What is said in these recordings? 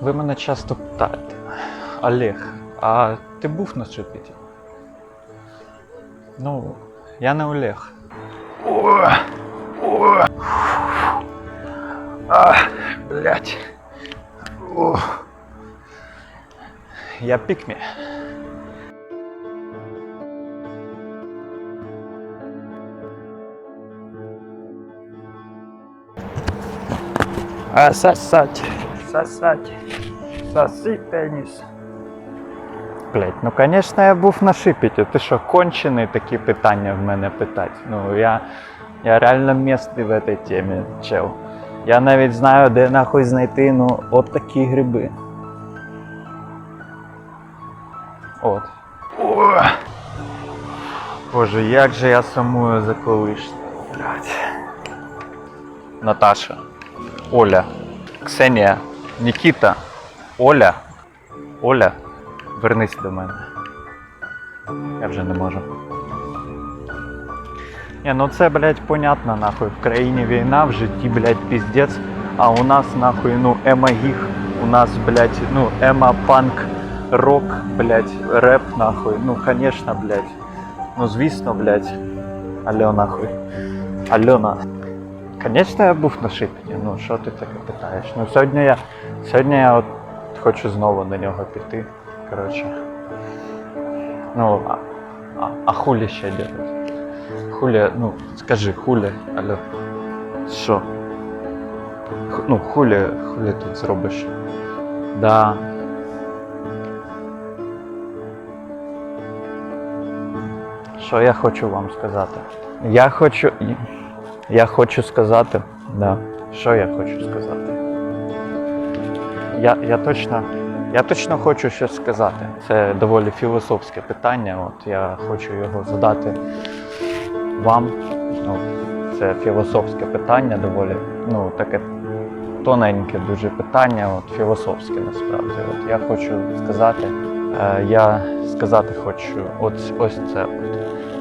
Ви мене часто питаєте, Олег, а ти був на шипіті? Ну, я не Олег. О, о, а, блядь. О. Я пікмі. А сосать, сосать, соси пеніс. Блять, ну конечно я був на шипіті. Ти що, кончений такі питання в мене питати? Ну я, я реально місний в этой темі, чел. Я навіть знаю, де нахуй знайти, ну, от такі гриби. От. О! Боже, як же я сумую за. Блядь. Наташа. Оля, Ксенія, Нікіта, Оля, Оля, вернись до мене. Я вже не можу. Ні, ну це, блядь, понятно, нахуй. В країні війна, в житті, блядь, піздець. А у нас, нахуй, ну, ема гіх, у нас, блядь, ну, ема панк, рок, блядь, реп, нахуй. Ну, конечно, блядь. Ну, звісно, блядь. Алло, нахуй. Альона. Конечно, я був на шипіті. Ну, що ти таке питаєш? Ну, сьогодні я. Сьогодні я от хочу знову на нього піти. Коротше. Ну, а, а, а хулі ще делать? Хулі, ну, скажи, хулі, алло. Що? Ху- Ну, хулі, хулі тут зробиш? Да. Що я хочу вам сказати? Я хочу. Я хочу сказати, да. Що я хочу сказати? Я, я точно. Я точно хочу щось сказати. Це доволі філософське питання. От я хочу його задати вам. Ну, це філософське питання, доволі, ну, таке тоненьке дуже питання, от філософське насправді. От я хочу сказати, е, я сказати хочу ось, ось це. От.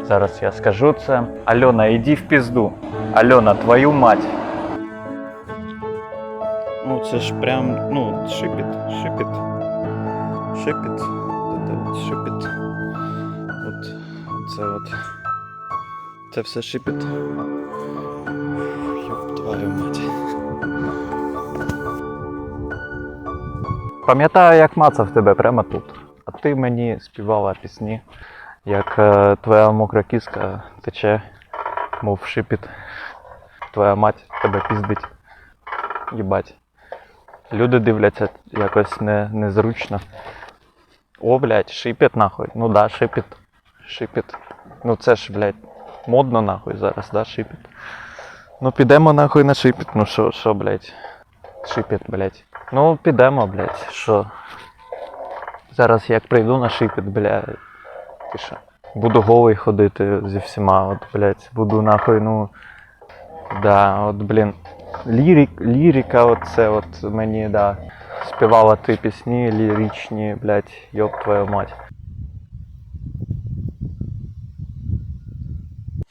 Зараз я скажу це. Альона, іди в пізду. Альона, твою мать. Ну, це ж прям, ну, шипіт, шипіт. Шипіт. Це от шипіт. От це от. Це все шипіт. Йоп твою мать. Пам'ятаю, як мацав тебе прямо тут. А ти мені співала пісні, як е, твоя мокра кіска тече, мов шипіт. Твоя мать тебе піздить. Їбать. Люди дивляться якось не, незручно. О, блядь, шипіт нахуй. Ну да, шипіт. Шипіт. Ну це ж, блядь, модно нахуй зараз, да, шипіт. Ну підемо нахуй на шипіт. Ну що, що, блядь? Шипіт, блядь. Ну, підемо, блядь, що. Зараз як прийду на шипіт, блядь. Ти? Буду голий ходити зі всіма, от, блядь, буду нахуй, ну. Да, от, блін. Лірик, лірика, от це от мені, да. Співала ти пісні ліричні, блядь, йоб твою мать.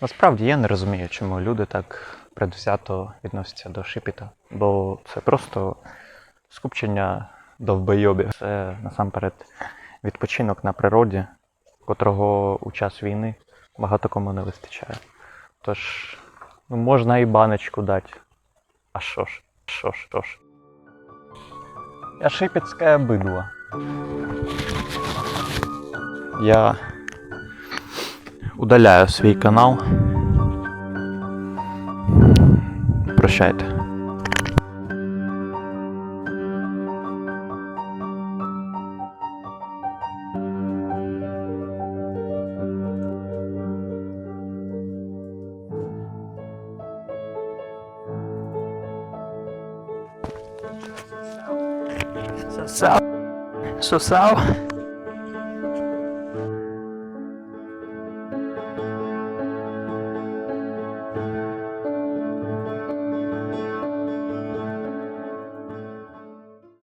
Насправді я не розумію, чому люди так предвзято відносяться до шипіта. Бо це просто скупчення довбойобів. Це насамперед відпочинок на природі, котрого у час війни багато кому не вистачає. Тож, ну, можна і баночку дати. А що ж? Що ж, що ж? Я шипецьке бидло. Я удаляю свій канал. Прощайте. Sasa sawa, sio sawa.